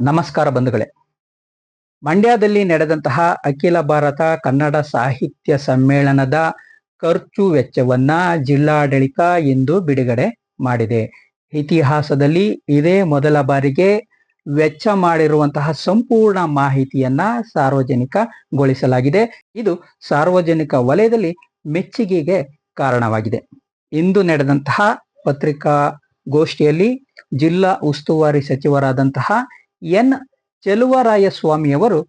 ನಮಸ್ಕಾರ ಬಂಧುಗಳೇ. ಮಂಡ್ಯದಲ್ಲಿ ನಡೆದಂತಹ ಅಖಿಲ ಭಾರತ ಕನ್ನಡ ಸಾಹಿತ್ಯ ಸಮ್ಮೇಳನದ ಖರ್ಚು ವೆಚ್ಚವನ್ನ ಜಿಲ್ಲಾಡಳಿತ ಇಂದು ಬಿಡುಗಡೆ ಮಾಡಿದೆ. ಇತಿಹಾಸದಲ್ಲಿ ಇದೇ ಮೊದಲ ಬಾರಿಗೆ ವೆಚ್ಚ ಮಾಡಿರುವಂತಹ ಸಂಪೂರ್ಣ ಮಾಹಿತಿಯನ್ನ ಸಾರ್ವಜನಿಕಗೊಳಿಸಲಾಗಿದೆ. ಇದು ಸಾರ್ವಜನಿಕ ವಲಯದಲ್ಲಿ ಮೆಚ್ಚುಗೆಗೆ ಕಾರಣವಾಗಿದೆ. ಇಂದು ನಡೆದಂತಹ ಪತ್ರಿಕಾ ಗೋಷ್ಠಿಯಲ್ಲಿ ಜಿಲ್ಲಾ ಉಸ್ತುವಾರಿ ಸಚಿವರಾದಂತಹ ಎನ್. ಚೆಲುವರಾಯಸ್ವಾಮಿಯವರು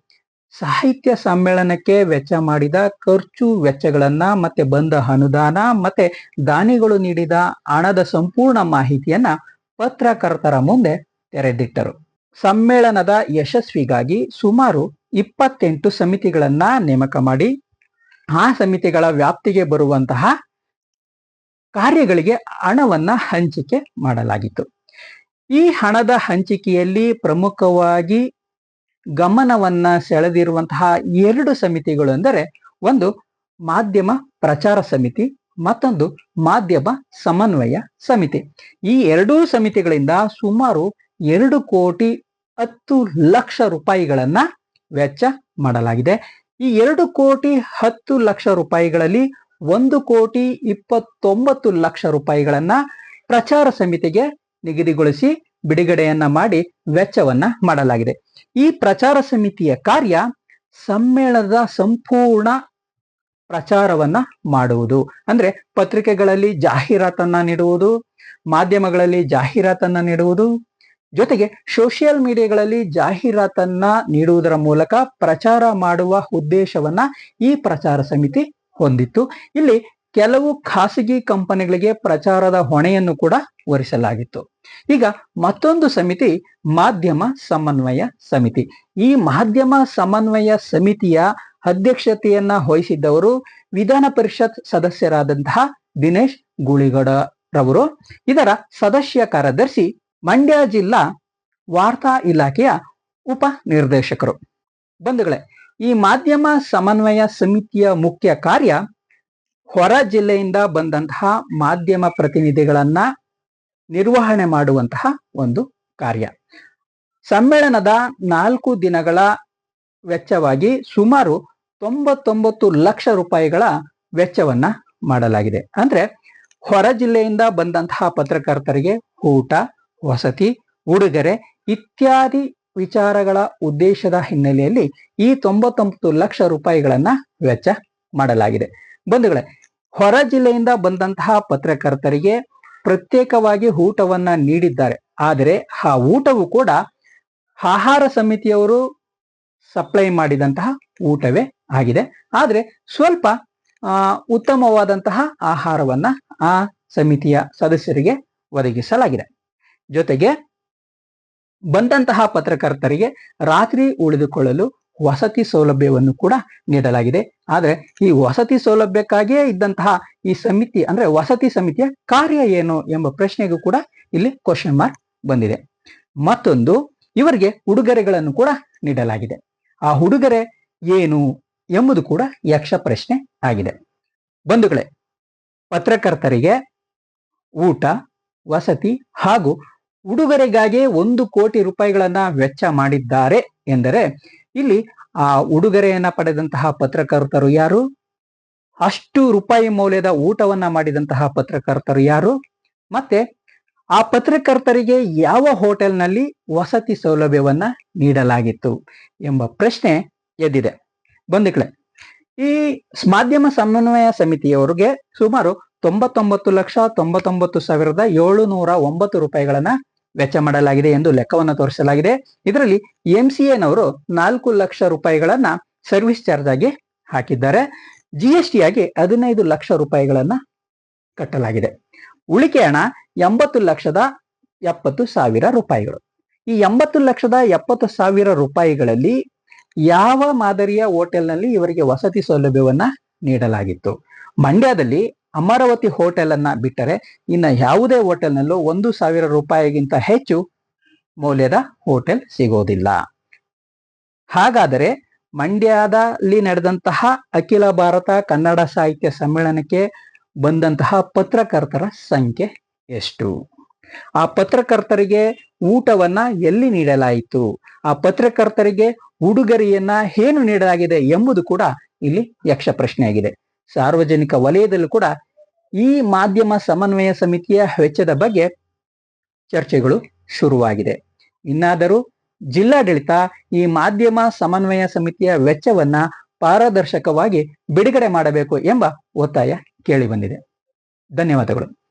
ಸಾಹಿತ್ಯ ಸಮ್ಮೇಳನಕ್ಕೆ ವೆಚ್ಚ ಮಾಡಿದ ಖರ್ಚು ವೆಚ್ಚಗಳನ್ನ ಮತ್ತೆ ಬಂದ ಅನುದಾನ ಮತ್ತೆ ದಾನಿಗಳು ನೀಡಿದ ಹಣದ ಸಂಪೂರ್ಣ ಮಾಹಿತಿಯನ್ನ ಪತ್ರಕರ್ತರ ಮುಂದೆ ತೆರೆದಿಟ್ಟರು. ಸಮ್ಮೇಳನದ ಯಶಸ್ವಿಗಾಗಿ ಸುಮಾರು ಇಪ್ಪತ್ತೆಂಟು ಸಮಿತಿಗಳನ್ನ ನೇಮಕ ಮಾಡಿ, ಆ ಸಮಿತಿಗಳ ವ್ಯಾಪ್ತಿಗೆ ಬರುವಂತಹ ಕಾರ್ಯಗಳಿಗೆ ಹಣವನ್ನ ಹಂಚಿಕೆ ಮಾಡಲಾಗಿತ್ತು. ಈ ಹಣದ ಹಂಚಿಕೆಯಲ್ಲಿ ಪ್ರಮುಖವಾಗಿ ಗಮನವನ್ನ ಸೆಳೆದಿರುವಂತಹ ಎರಡು ಸಮಿತಿಗಳು ಅಂದರೆ ಒಂದು ಮಾಧ್ಯಮ ಪ್ರಚಾರ ಸಮಿತಿ, ಮತ್ತೊಂದು ಮಾಧ್ಯಮ ಸಮನ್ವಯ ಸಮಿತಿ. ಈ ಎರಡೂ ಸಮಿತಿಗಳಿಂದ ಸುಮಾರು ಎರಡು ಕೋಟಿ ಹತ್ತು ಲಕ್ಷ ರೂಪಾಯಿಗಳನ್ನ ವೆಚ್ಚ ಮಾಡಲಾಗಿದೆ. ಈ ಎರಡು ಕೋಟಿ ಹತ್ತು ಲಕ್ಷ ರೂಪಾಯಿಗಳಲ್ಲಿ ಒಂದು ಕೋಟಿ ಇಪ್ಪತ್ತೊಂಬತ್ತು ಲಕ್ಷ ರೂಪಾಯಿಗಳನ್ನ ಪ್ರಚಾರ ಸಮಿತಿಗೆ ನಿಗದಿಗೊಳಿಸಿ ಬಿಡುಗಡೆಯನ್ನ ಮಾಡಿ ವೆಚ್ಚವನ್ನ ಮಾಡಲಾಗಿದೆ. ಈ ಪ್ರಚಾರ ಸಮಿತಿಯ ಕಾರ್ಯ ಸಮ್ಮೇಳನದ ಸಂಪೂರ್ಣ ಪ್ರಚಾರವನ್ನ ಮಾಡುವುದು. ಅಂದ್ರೆ ಪತ್ರಿಕೆಗಳಲ್ಲಿ ಜಾಹೀರಾತನ್ನ ನೀಡುವುದು, ಮಾಧ್ಯಮಗಳಲ್ಲಿ ಜಾಹೀರಾತನ್ನ ನೀಡುವುದು, ಜೊತೆಗೆ ಸೋಷಿಯಲ್ ಮೀಡಿಯಾಗಳಲ್ಲಿ ಜಾಹೀರಾತನ್ನ ನೀಡುವುದರ ಮೂಲಕ ಪ್ರಚಾರ ಮಾಡುವ ಉದ್ದೇಶವನ್ನ ಈ ಪ್ರಚಾರ ಸಮಿತಿ ಹೊಂದಿತ್ತು. ಇಲ್ಲಿ ಕೆಲವು ಖಾಸಗಿ ಕಂಪನಿಗಳಿಗೆ ಪ್ರಚಾರದ ಹೊಣೆಯನ್ನು ಕೂಡ ಹೊರಿಸಲಾಗಿತ್ತು. ಈಗ ಮತ್ತೊಂದು ಸಮಿತಿ, ಮಾಧ್ಯಮ ಸಮನ್ವಯ ಸಮಿತಿ. ಈ ಮಾಧ್ಯಮ ಸಮನ್ವಯ ಸಮಿತಿಯ ಅಧ್ಯಕ್ಷತೆಯನ್ನ ವಹಿಸಿದ್ದವರು ವಿಧಾನ ಪರಿಷತ್ ಸದಸ್ಯರಾದಂತಹ ದಿನೇಶ್ ಗುಳಿಗಡರವರು ಇದರ ಸದಸ್ಯ ಕಾರ್ಯದರ್ಶಿ, ಮಂಡ್ಯ ಜಿಲ್ಲಾ ವಾರ್ತಾ ಇಲಾಖೆಯ ಉಪ ನಿರ್ದೇಶಕರು. ಬಂಧುಗಳೇ, ಈ ಮಾಧ್ಯಮ ಸಮನ್ವಯ ಸಮಿತಿಯ ಮುಖ್ಯ ಕಾರ್ಯ ಹೊರ ಜಿಲ್ಲೆಯಿಂದ ಬಂದಂತಹ ಮಾಧ್ಯಮ ಪ್ರತಿನಿಧಿಗಳನ್ನ ನಿರ್ವಹಣೆ ಮಾಡುವಂತಹ ಒಂದು ಕಾರ್ಯ. ಸಮ್ಮೇಳನದ ನಾಲ್ಕು ದಿನಗಳ ವೆಚ್ಚವಾಗಿ ಸುಮಾರು ತೊಂಬತ್ತೊಂಬತ್ತು ಲಕ್ಷ ರೂಪಾಯಿಗಳ ವೆಚ್ಚವನ್ನ ಮಾಡಲಾಗಿದೆ. ಅಂದ್ರೆ ಹೊರ ಜಿಲ್ಲೆಯಿಂದ ಬಂದಂತಹ ಪತ್ರಕರ್ತರಿಗೆ ಊಟ, ವಸತಿ, ಉಡುಗೊರೆ ಇತ್ಯಾದಿ ವಿಚಾರಗಳ ಉದ್ದೇಶದ ಹಿನ್ನೆಲೆಯಲ್ಲಿ ಈ ತೊಂಬತ್ತೊಂಬತ್ತು ಲಕ್ಷ ರೂಪಾಯಿಗಳನ್ನ ವೆಚ್ಚ ಮಾಡಲಾಗಿದೆ. ಬಂಧುಗಳೇ, ಹೊರ ಜಿಲ್ಲೆಯಿಂದ ಬಂದಂತಹ ಪತ್ರಕರ್ತರಿಗೆ ಪ್ರತ್ಯೇಕವಾಗಿ ಊಟವನ್ನ ನೀಡಿದ್ದಾರೆ. ಆದರೆ ಆ ಊಟವು ಕೂಡ ಆಹಾರ ಸಮಿತಿಯವರು ಸಪ್ಲೈ ಮಾಡಿದಂತಹ ಊಟವೇ ಆಗಿದೆ. ಆದರೆ ಸ್ವಲ್ಪ ಉತ್ತಮವಾದಂತಹ ಆಹಾರವನ್ನ ಆ ಸಮಿತಿಯ ಸದಸ್ಯರಿಗೆ ಒದಗಿಸಲಾಗಿದೆ. ಜೊತೆಗೆ ಬಂದಂತಹ ಪತ್ರಕರ್ತರಿಗೆ ರಾತ್ರಿ ಉಳಿದುಕೊಳ್ಳಲು ವಸತಿ ಸೌಲಭ್ಯವನ್ನು ಕೂಡ ನೀಡಲಾಗಿದೆ. ಆದರೆ ಈ ವಸತಿ ಸೌಲಭ್ಯಕ್ಕಾಗಿಯೇ ಇದ್ದಂತಹ ಈ ಸಮಿತಿ, ಅಂದ್ರೆ ವಸತಿ ಸಮಿತಿಯ ಕಾರ್ಯ ಏನು ಎಂಬ ಪ್ರಶ್ನೆಗೂ ಕೂಡ ಇಲ್ಲಿ ಕ್ವಶನ್ ಮಾರ್ಕ್ ಬಂದಿದೆ. ಮತ್ತೊಂದು, ಇವರಿಗೆ ಉಡುಗೊರೆಗಳನ್ನು ಕೂಡ ನೀಡಲಾಗಿದೆ. ಆ ಉಡುಗೊರೆ ಏನು ಎಂಬುದು ಕೂಡ ಯಕ್ಷ ಪ್ರಶ್ನೆ ಆಗಿದೆ. ಬಂಧುಗಳೇ, ಪತ್ರಕರ್ತರಿಗೆ ಊಟ, ವಸತಿ ಹಾಗೂ ಉಡುಗೊರೆಗಾಗಿ ಒಂದು ಕೋಟಿ ರೂಪಾಯಿಗಳನ್ನ ವೆಚ್ಚ ಮಾಡಿದ್ದಾರೆ ಎಂದರೆ ಇಲ್ಲಿ ಆ ಉಡುಗೊರೆಯನ್ನ ಪಡೆದಂತಹ ಪತ್ರಕರ್ತರು ಯಾರು? ಅಷ್ಟು ರೂಪಾಯಿ ಮೌಲ್ಯದ ಊಟವನ್ನ ಮಾಡಿದಂತಹ ಪತ್ರಕರ್ತರು ಯಾರು? ಮತ್ತೆ ಆ ಪತ್ರಕರ್ತರಿಗೆ ಯಾವ ಹೋಟೆಲ್ನಲ್ಲಿ ವಸತಿ ಸೌಲಭ್ಯವನ್ನ ನೀಡಲಾಗಿತ್ತು ಎಂಬ ಪ್ರಶ್ನೆ ಎದ್ದಿದೆ. ಬಂಧುಗಳೇ ಈ ಮಾಧ್ಯಮ ಸಮನ್ವಯ ಸಮಿತಿಯವರಿಗೆ ಸುಮಾರು ತೊಂಬತ್ತೊಂಬತ್ತು ಲಕ್ಷ ತೊಂಬತ್ತೊಂಬತ್ತು ಸಾವಿರದ ಏಳುನೂರ ಒಂಬತ್ತು ರೂಪಾಯಿಗಳನ್ನ ವೆಚ್ಚ ಮಾಡಲಾಗಿದೆ ಎಂದು ಲೆಕ್ಕವನ್ನು ತೋರಿಸಲಾಗಿದೆ. ಇದರಲ್ಲಿ ಎಂ ಸಿ ನಾಲ್ಕು ಲಕ್ಷ ರೂಪಾಯಿಗಳನ್ನ ಸರ್ವಿಸ್ ಚಾರ್ಜ್ ಆಗಿ ಹಾಕಿದ್ದಾರೆ. ಜಿ ಎಸ್ ಟಿ ಆಗಿ ಹದಿನೈದು ಲಕ್ಷ ರೂಪಾಯಿಗಳನ್ನ ಕಟ್ಟಲಾಗಿದೆ. ಉಳಿಕೆ ಹಣ ಎಂಬತ್ತು ಲಕ್ಷದ ಎಪ್ಪತ್ತು ಸಾವಿರ ರೂಪಾಯಿಗಳು. ಈ ಎಂಬತ್ತು ಲಕ್ಷದ ಎಪ್ಪತ್ತು ಸಾವಿರ ರೂಪಾಯಿಗಳಲ್ಲಿ ಯಾವ ಮಾದರಿಯ ಹೋಟೆಲ್ನಲ್ಲಿ ಇವರಿಗೆ ವಸತಿ ಸೌಲಭ್ಯವನ್ನ ನೀಡಲಾಗಿತ್ತು? ಮಂಡ್ಯದಲ್ಲಿ ಅಮರಾವತಿ ಹೋಟೆಲ್ ಅನ್ನ ಬಿಟ್ಟರೆ ಇನ್ನು ಯಾವುದೇ ಹೋಟೆಲ್ನಲ್ಲೂ ಒಂದು ಸಾವಿರ ರೂಪಾಯಿಗಿಂತ ಹೆಚ್ಚು ಮೌಲ್ಯದ ಹೋಟೆಲ್ ಸಿಗೋದಿಲ್ಲ. ಹಾಗಾದರೆ ಮಂಡ್ಯದಲ್ಲಿ ನಡೆದಂತಹ ಅಖಿಲ ಭಾರತ ಕನ್ನಡ ಸಾಹಿತ್ಯ ಸಮ್ಮೇಳನಕ್ಕೆ ಬಂದಂತಹ ಪತ್ರಕರ್ತರ ಸಂಖ್ಯೆ ಎಷ್ಟು? ಆ ಪತ್ರಕರ್ತರಿಗೆ ಊಟವನ್ನ ಎಲ್ಲಿ ನೀಡಲಾಯಿತು? ಆ ಪತ್ರಕರ್ತರಿಗೆ ಉಡುಗೊರೆಯನ್ನ ಏನು ನೀಡಲಾಗಿದೆ ಎಂಬುದು ಕೂಡ ಇಲ್ಲಿ ಯಕ್ಷ ಪ್ರಶ್ನೆಯಾಗಿದೆ ಸಾರ್ವಜನಿಕ ವಲಯದಲ್ಲೂ ಕೂಡ ಈ ಮಾಧ್ಯಮ ಸಮನ್ವಯ ಸಮಿತಿಯ ವೆಚ್ಚದ ಬಗ್ಗೆ ಚರ್ಚೆಗಳು ಶುರುವಾಗಿದೆ. ಇನ್ನಾದರೂ ಜಿಲ್ಲಾಡಳಿತ ಈ ಮಾಧ್ಯಮ ಸಮನ್ವಯ ಸಮಿತಿಯ ವೆಚ್ಚವನ್ನ ಪಾರದರ್ಶಕವಾಗಿ ಬಿಡುಗಡೆ ಮಾಡಬೇಕು ಎಂಬ ಒತ್ತಾಯ ಕೇಳಿಬಂದಿದೆ. ಧನ್ಯವಾದಗಳು.